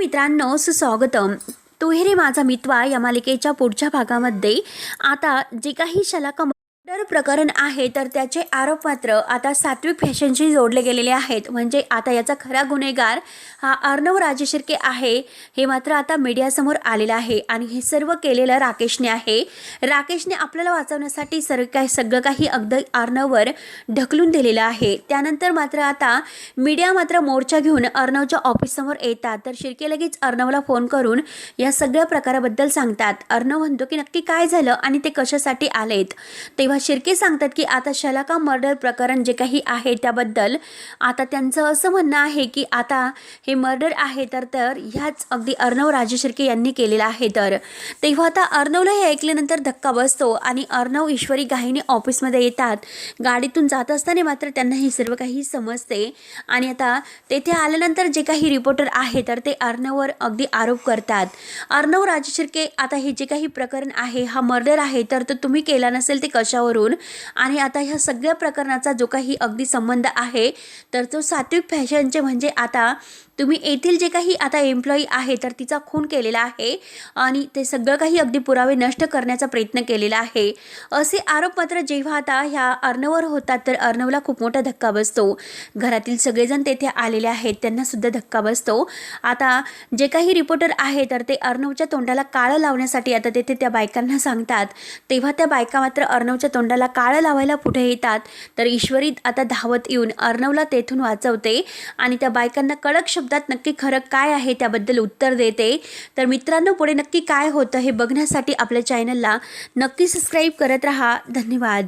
मित्रांनो सुस्वागतम. तुहेरी माझा मित्वा या मालिकेच्या पुढच्या भागामध्ये. आता जे काही शलाका मर्डर प्रकरण आहे तर त्याचे आरोप मात्र आता सात्विक फॅशनशी जोडले गेलेले आहेत. म्हणजे आता याचा खरा गुन्हेगार हा अर्णव राजे शिर्के आहे हे मात्र आता मीडियासमोर आलेलं आहे. आणि हे सर्व केलेलं राकेशने आहे. राकेशने आपल्याला वाचवण्यासाठी सर्व काही सगळं काही अगदी अर्णववर ढकलून दिलेलं आहे. त्यानंतर मात्र आता मीडिया मात्र मोर्चा घेऊन अर्णवच्या ऑफिससमोर येतात. तर शिर्के लगेच अर्णवला फोन करून या सगळ्या प्रकाराबद्दल सांगतात. अर्णव म्हणतो की नक्की काय झालं आणि ते कशासाठी आलेत? तेव्हा शिर्के सांगतात की आता शलाका मर्डर प्रकरण जे काही आहे त्याबद्दल आता त्यांचं असं म्हणणं आहे की आता हे मर्डर आहे तर तर ह्याच अगदी अर्णव राजे शिर्के यांनी केलेलं आहे तर. तेव्हा आता अर्णवला हे ऐकल्यानंतर धक्का बसतो आणि अर्णव ईश्वरी घाईने ऑफिसमध्ये येतात. गाडीतून जात असताना मात्र त्यांना हे सर्व काही समजते. आणि आता तेथे आल्यानंतर जे काही रिपोर्टर आहे तर ते अर्णववर अगदी आरोप करतात. अर्णव राजे शिर्के आता हे जे काही प्रकरण आहे हा मर्डर आहे तर तो तुम्ही केला नसेल ते कशावर? कशावरून आणि आता ह्या सगळ्या प्रकरणाचा जो काही अगदी संबंध आहे तर तो सात्विक फॅशनचे म्हणजे आता तुम्ही येथील जे काही आता एम्प्लॉई आहे तर तिचा खून केलेला आहे आणि ते सगळं काही अगदी पुरावे नष्ट करण्याचा प्रयत्न केलेला आहे. असे आरोप मात्र जेव्हा आता ह्या अर्णवर होतात तर अर्णवला खूप मोठा धक्का बसतो. घरातील सगळेजण तेथे आलेले आहेत त्यांना सुद्धा धक्का बसतो. आता जे काही रिपोर्टर आहे तर ते अर्णवच्या तोंडाला काळं लावण्यासाठी आता तेथे त्या बायकांना सांगतात. तेव्हा त्या बायका मात्र अर्णवच्या तोंडाला काळं लावायला पुढे येतात. तर ईश्वरी आता धावत येऊन अर्णवला तेथून वाचवते. आणि त्या बायकांना कडक शब्दात नक्की खरं काय आहे त्याबद्दल उत्तर देते. तर मित्रांनो पुढे नक्की काय होतं हे बघण्यासाठी आपल्या चॅनलला नक्की सबस्क्राईब करत राहा. धन्यवाद.